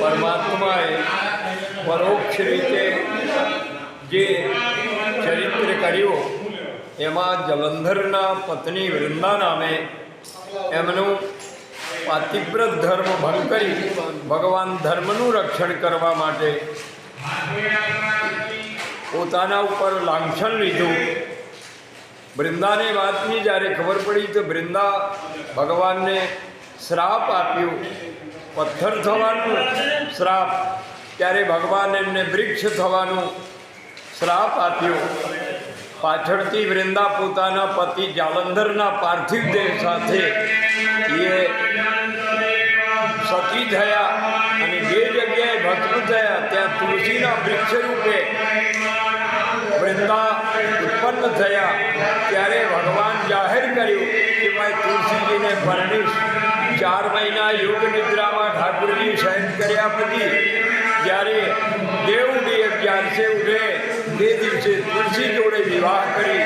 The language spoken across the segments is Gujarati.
પરમાત્માએ પરોક્ષ રીતે જે ચરિત્ર કર્યું, એમાં જલંધરના પત્ની વૃંદા નામે એમનું પાતિવ્રત ધર્મ ભંગ કરી ભગવાન ધર્મનું રક્ષણ કરવા માટે પોતાના ઉપર લાંછન લીધું. વૃંદાને વાતની જ્યારે ખબર પડી તો વૃંદા ભગવાનને શ્રાપ આપ્યું. પથ્થર થવાનું, શ્રાપ. ત્યારે ભગવાન એમને વૃક્ષ થવાનું શ્રાપ આપ્યો. પાછળથી વૃંદા પોતાના પતિ જાલંધરના પાર્થિવ દેહ સાથે એ સતી થયા અને જે જગ્યાએ ભક્ત થયા, ત્યાં તુલસીના વૃક્ષ રૂપે વૃંદા ઉત્પન્ન થયા. ત્યારે કર્યું કે મેં તુલસીજીને પરણીશ. ચાર મહિના યોગ નિદ્રામાં ઠાકુરજી શયન કર્યા પછી જ્યારે દેવ ઉઠી છે ઉઠે તે દિવસે તુલસી જોડે વિવાહ કરી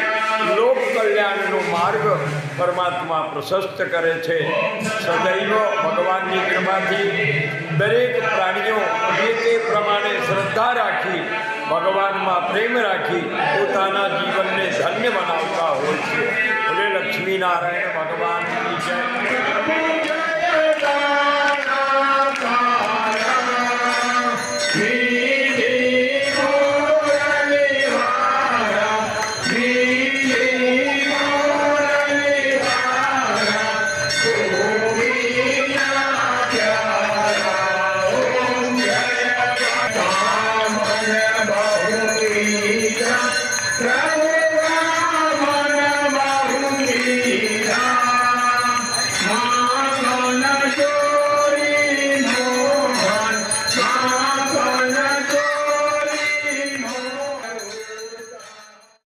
લોક કલ્યાણનો માર્ગ પરમાત્મા પ્રશસ્ત કરે છે. સદૈવ ભગવાનની કૃપાથી દરેક પ્રાણીઓ જે તે પ્રમાણે શ્રદ્ધા રાખી, ભગવાનમાં પ્રેમ રાખી પોતાના જીવનને ધન્ય બનાવતા છે ભગવાનની જય.